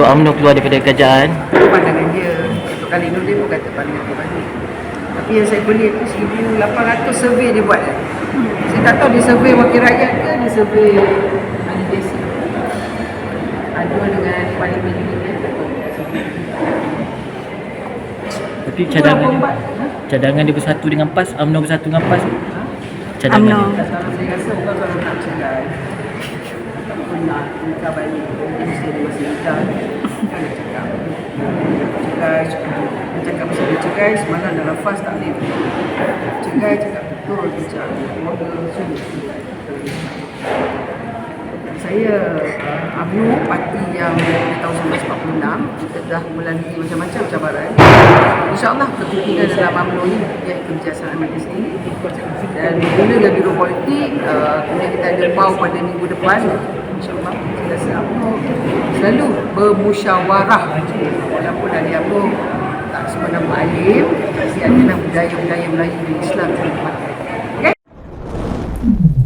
Tok UMNO keluar daripada kerajaan. Pandangan dia Datuk Khalid Nordin pun kata pandangan dia balik. Tapi yang saya beli tu 1,800 survey dia buat. Saya tak tahu dia survey wakil rakyat ke dia survey ahli desa. Aduan dengan parlimen ni dia tak tahu. Tapi cadangan bombat. Ha? Cadangan dia bersatu dengan PAS UMNO bersatu dengan PAS. Cadangan UMNO. dia. Kalau saya rasa orang kalau nak cerai tak pernah nikah balik. Mesti dia masih nikah kan dia cakap cerai dia cakap masa dia cerai semalam dalam fast tak boleh cerai cakap betul keluarga sungguh saya uh, UMNO parti yang tahun 1946 kita dah melalui macam-macam cabaran. InsyaAllah kepimpinan dalam UMNO ni dia kebijaksanaan majlis ini dan bila dah biro politik uh, kemudian kita ada bau pada minggu depan InsyaAllah saya rasa UMNO selalu bermusyawarah. walaupun Dia, dia, dia, dia, dia, dia, dia, dia, dia, dia, dia,